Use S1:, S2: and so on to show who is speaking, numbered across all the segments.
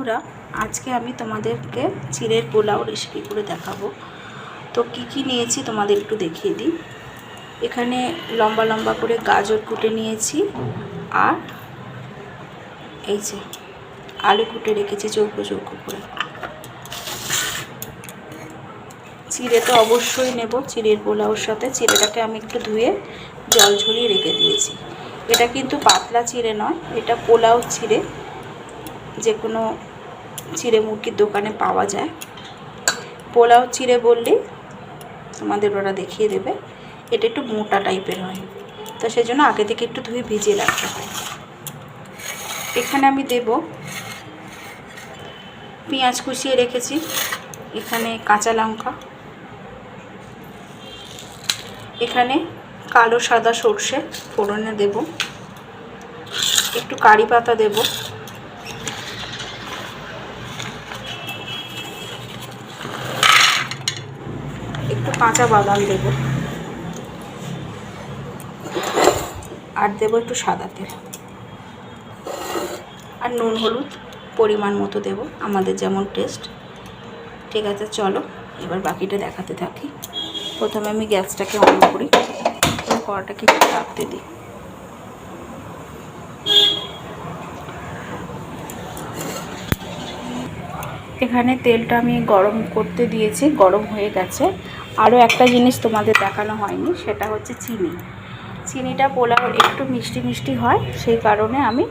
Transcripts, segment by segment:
S1: বন্ধুরা, আজকে আমি তোমাদেরকে চিড়ের পোলাও রেসিপি করে দেখাবো। তো কি কি নিয়েছি তোমাদের একটু দেখিয়ে দিই। এখানে লম্বা লম্বা করে গাজর কুটে নিয়েছি আর এই যে আলু কুটে রেখেছি চৌকো চৌকো করে। চিড়ে তো অবশ্যই নেব চিড়ের পোলাওর সাথে। চিড়েটাকে আমি একটু ধুয়ে জল ঝরিয়ে রেখে দিয়েছি। এটা কিন্তু পাতলা চিড়ে নয়, এটা পোলাও চিড়ে। যে কোনো চিড়ে মুরগির দোকানে পাওয়া যায়। পোলাও চিড়ে বললে তোমাদের ওরা দেখিয়ে দেবে। এটা একটু মোটা টাইপের হয়। তো সেই জন্য আগে থেকে একটু ধুয়ে ভিজিয়ে রাখতে হয়। এখানে আমি দেব পেঁয়াজ কুচিয়ে রেখেছি। এখানে কাঁচা লঙ্কা। এখানে কালো সাদা সর্ষে ফোড়নে দেব। একটু কারি পাতা দেব একটু কাঁচা বাদাম দেব। আর দেব একটু সাদা তেল। আর নুন, হলুদ পরিমাণ মতো দেব, আমাদের যেমন টেস্ট ঠিক আছে, চলো, এবার বাকিটা দেখাতে থাকি। প্রথমে আমি গ্যাসটাকে অন করি কড়াটাকে একটু রাখতে দিই। এখানে তেলটা আমি গরম করতে দিয়েছি, গরম হয়ে গেছে। আরও একটা জিনিস তোমাদের দেখানো হয়নি, সেটা হচ্ছে চিনি। চিনিটা পোলাও একটু মিষ্টি মিষ্টি হয়, সেই কারণে আমি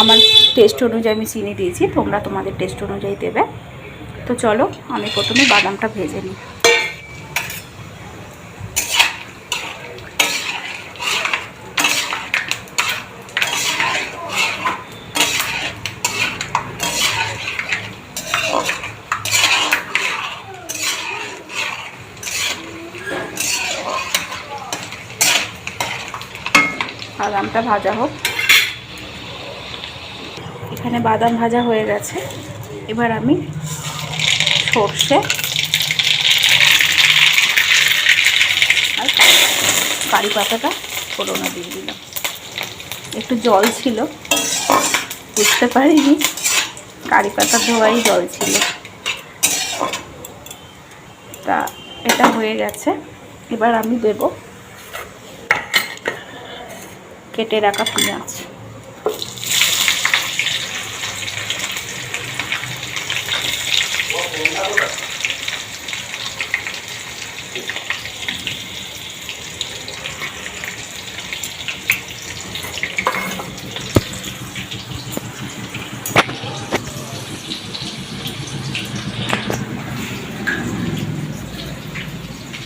S1: আমার টেস্ট অনুযায়ী আমি চিনি দিয়েছি, তোমরা তোমাদের টেস্ট অনুযায়ী দেবে। তো চলো, আমি প্রথমে বাদামটা ভেজে নিই। বাদামটা ভাজা হোক। এখানে বাদাম ভাজা হয়ে গেছে। এবার আমি সর্ষে আর কারি পাতাটা ফোড়নো দিয়ে দিলাম। একটু জল ছিল, বুঝতে পারিনি। কারি পাতা ধোয়াই জল ছিল। তা এটা হয়ে গেছে। এবার আমি দেব কেটে রাখা পেঁয়াজ।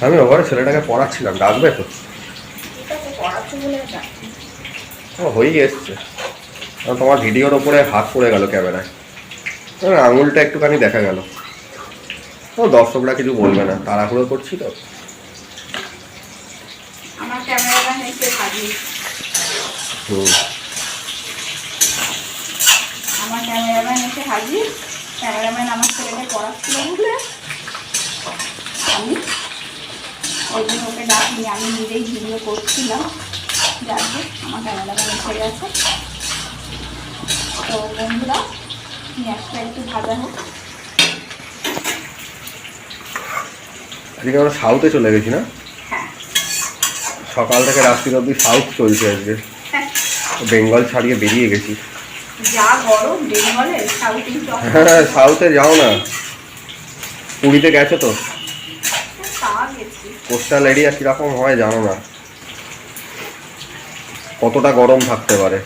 S2: আমি ওখানে ছেলেটাকে পড়াচ্ছিলাম ডাকবে তো। ও হয়েই এসছে। তোমার ভিডিওর ওপরে হাত পড়ে গেল ক্যামেরায়। আঙুলটা একটুখানি দেখা গেল। ও দর্শকরা কিছু বলবে না। তাড়াহুড়ো করছি তো।
S1: আমার ক্যামেরাম্যান এসে হাজির ক্যামেরাম্যান আমার ছেলেকে পড়াচ্ছিল বুঝলে আমি। ওই দিন ওকে ডাকিনি। আমি নিজেই ভিডিও করছিলাম। আমার গেছে তো বন্ধুরা পেঁয়াজটা একটু ভাজা হোক।
S2: আজকে আমরা সাউথে চলে গেছি না?
S1: হ্যাঁ।
S2: সকাল থেকে রাত্রি অবধি সাউথ চলছে আজকে।
S1: হ্যাঁ।
S2: বেঙ্গল ছাড়িয়ে বেরিয়ে গেছি। হ্যাঁ সাউথে যাও না। পুরীতে গেছো তো? কোস্টাল এরিয়া কীরকম হয় জানো না। কতটা গরম থাকতে পারে।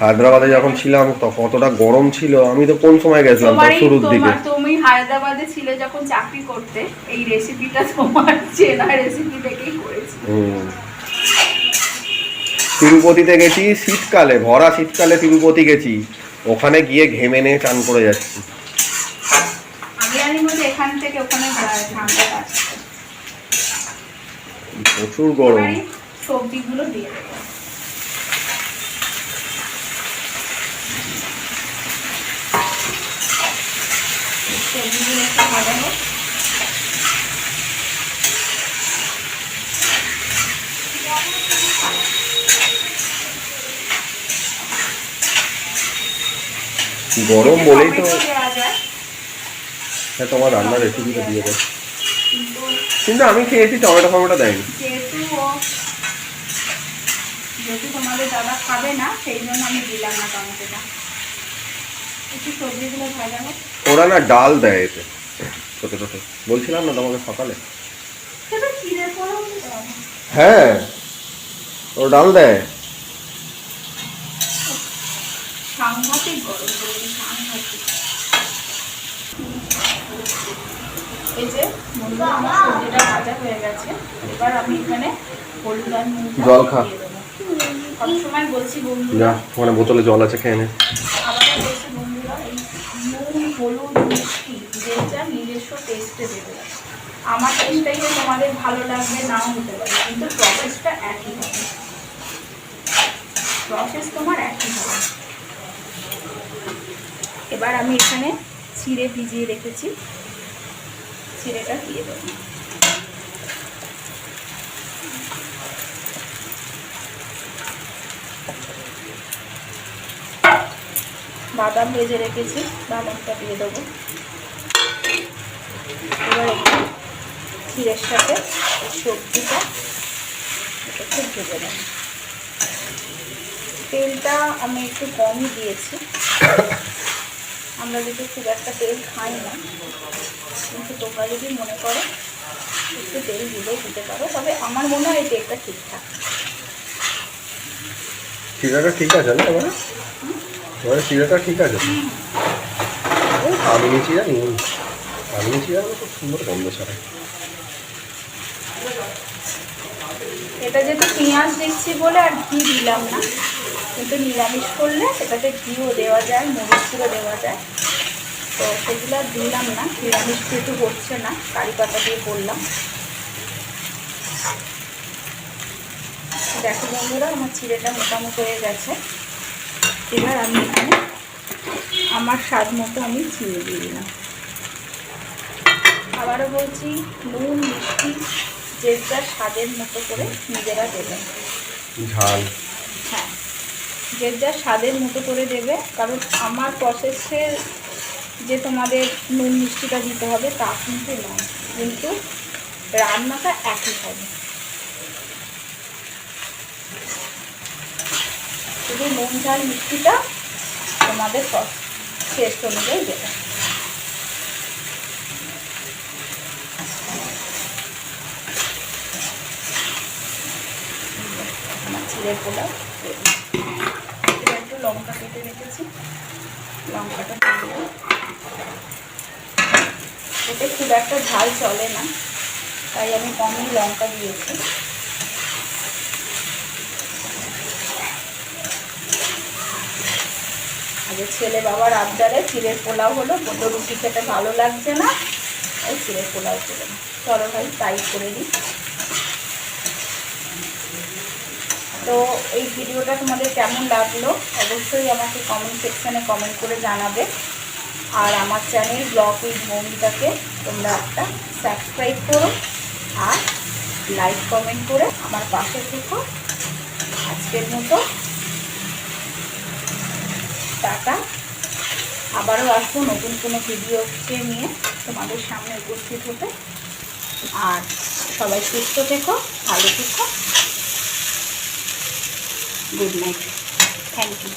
S2: হায়দ্রাবাদে যখন ছিলাম তো কতটা গরম ছিল আমি তো কোন সময় গেছিলাম তো
S1: তোমারই
S2: শুরুর দিকে।
S1: তুমি হায়দ্রাবাদে ছিলে যখন চাকরি করতে এই রেসিপিটা তোমার চেনা রেসিপি থেকেই করেছি।
S2: তিরুপতিতে গেছি শীতকালে ভরা শীতকালে তিরুপতি গেছি। ওখানে গিয়ে ঘেমে নিয়ে চান করে যাচ্ছি।
S1: এখান থেকে ওখানে
S2: প্রচুর গরম।
S1: সবজিগুলো দিয়ে দেবো। সবজিগুলো একটু ভাজা হোক
S2: গরম বলেই তো হ্যাঁ তোমার রান্নার রেসিপিটা দিয়ে দেয়
S1: কিন্তু
S2: আমি খেয়েছি টমেটো ফমেটো দেয়নি।
S1: যেহেতু তোমাদের দাদা খাবে না সেই জন্য আমি দিলাম না টমেটোটা। একটু সবজিগুলো ভাজা হোক।
S2: ওরা না ডাল দেয় এতে। ছোটো ছোটো। বলছিলাম না তোমাকে সকালে। হ্যাঁ ও ডাল দেয়। জল খা।
S1: দিয়ে দেবো। সবসময় বলছি
S2: যা ওখানে বোতলে জল আছে খেয়ে নে
S1: আবার বলছি বন্ধুরা এই নুন হলুদ মিষ্টি যে যা নিজস্ব টেস্টে দেবে। আমার টেস্টটাই যে তোমাদের ভালো লাগবে নাও হতে পারে, কিন্তু প্রসেসটা একই হবে। প্রসেস তোমার একই হবে। এবার আমি এখানে ছিঁড়ে ভিজিয়ে রেখেছি। ছিঁড়েটা দিয়ে দেবো। বাদাম ভেজে রেখেছি, বাদামটা দিয়ে দেবো। এবার একটু ক্ষীরের সাথে সবজিটা একটু ভেজে নেব। তেলটা আমি একটু কমই দিয়েছি। আমরা যদি খুব একটা তেল খাই না, কিন্তু তোমরা যদি মনে করো একটু তেল দিলেও দিতে পারো, তবে আমার মনে হয় তেলটা ঠিকঠাক।
S2: ঠিক আছে ঠিক এবারে এবারে চিড়াটা ঠিক আছে। ওই কামিনী চিড়া নুন। কামিনী চিড়া খুব সুন্দর গন্ধ ছাড়া।
S1: এটা যেহেতু পেঁয়াজ দেখছি বলে আর ঘি দিলাম না, কিন্তু নিরামিষ করলে এটাতে ঘিও দেওয়া যায়, মরিচ দেওয়া যায়। তো সেগুলো আর দিলাম না, নিরামিষ যেহেতু হচ্ছে না, কারি পাতা দিয়ে করলাম। দেখো বন্ধুরা, আমার চিড়েটা মোটামুটি হয়ে গেছে। এবার আমি এখানে আমার স্বাদ মতো আমি চিনি দিয়ে দিলাম। আবারও বলছি নুন মিষ্টি যে যার স্বাদের মতো করে নিজেরা দেবেন
S2: ঝাল।
S1: হ্যাঁ যে যার স্বাদের মতো করে দেবে কারণ আমার প্রসেসে যে তোমাদের নুন মিষ্টিটা দিতে হবে তা কিন্তু নয় কিন্তু রান্নাটা একই হবে। শুধু নুন, ঝাল, মিষ্টিটা তোমাদের টেস্ট অনুযায়ী দেবে চিড়ের পোলাও ready। একটু লঙ্কা কেটে রেখেছি লঙ্কাটা। এতে খুব একটা ঝাল চলে না, তাই আমি কমই লঙ্কা দিয়েছি আগে ছেলে বাবার আবদারে চিড়ের পোলাও হলো বলল রুটি খেতে ভালো লাগছে না ওই চিড়ের পোলাও করে চলো ভাই তাই করে দিই। তো এই ভিডিওটা তোমাদের কেমন লাগল? অবশ্যই আমাকে কমেন্ট সেকশানে কমেন্ট করে জানাবে। আর আমার চ্যানেল ব্লগ উইথ মৌমিতাকে তোমরা একটা সাবস্ক্রাইব করো আর লাইক কমেন্ট করে আমার পাশে থেকো। আজকের মতো টাটা। আবারও আসব নতুন কোনো ভিডিওকে নিয়ে তোমাদের সামনে উপস্থিত হতে। আর সবাই সুস্থ থেকো, ভালো থেকো। Good night thank you